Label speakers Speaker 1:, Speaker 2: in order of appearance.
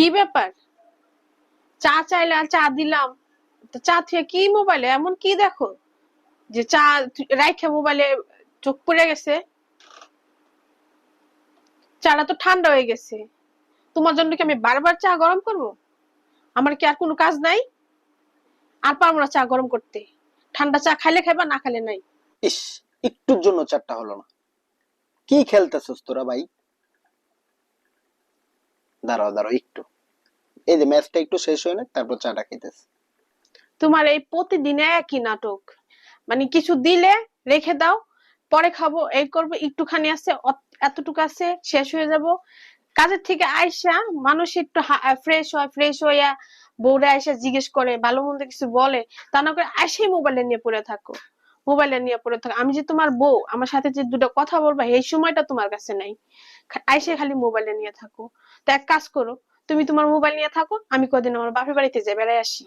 Speaker 1: কি ব্যাপার? চা চাইলে আর চা দিলাম। চা থেকে কি মোবাইলে এমন কি দেখো? যে চা রাইখে মোবাইলে চোখ পড়ে গেছে। চাটা তো ঠান্ডা হয়ে গেছে। তোমার জন্য কি আমি বারবার চা গরম করব? আমার কি আর কোনো কাজ নাই? আর পারব না চা গরম করতে। ঠান্ডা চা খাইলে খাইবা, না খাইলে নাই।
Speaker 2: ইস, একটুর জন্য চারটা হলো না। কি খেলতেছস তোরা ভাই? দাঁড়াও দাঁড়াও, একটু। এই যে ম্যাচটা একটু শেষ হয়ে তারপর চাটা খাইতেছ
Speaker 1: তোমার এই প্রতিদিন একই নাটক? মানে কিছু দিলে রেখে দাও, পরে খাব, এই করব, একটুখানি আছে এতটুকু আছে, শেষ হয়ে যাব। কাজের থেকে আইসা মানুষ একটু ফ্রেশ হয় ফ্রেশ হইয়া বউরা আইসা জিজ্ঞেস করে, ভালো মন্দ কিছু বলে, তা না করে আইসাই মোবাইলে নিয়ে পড়ে থাকো। মোবাইলে নিয়ে পড়ে থাকো। আমি যে তোমার বউ, আমার সাথে যে দুটো কথা বলবা, এই সময়টা তোমার কাছে নাই। আইসে খালি মোবাইলে নিয়ে থাকো। তো এক কাজ করো, তুমি তোমার মোবাইল নিয়ে থাকো, আমি কদিন আমার বাপের বাড়িতে যাই বেড়াই আসি।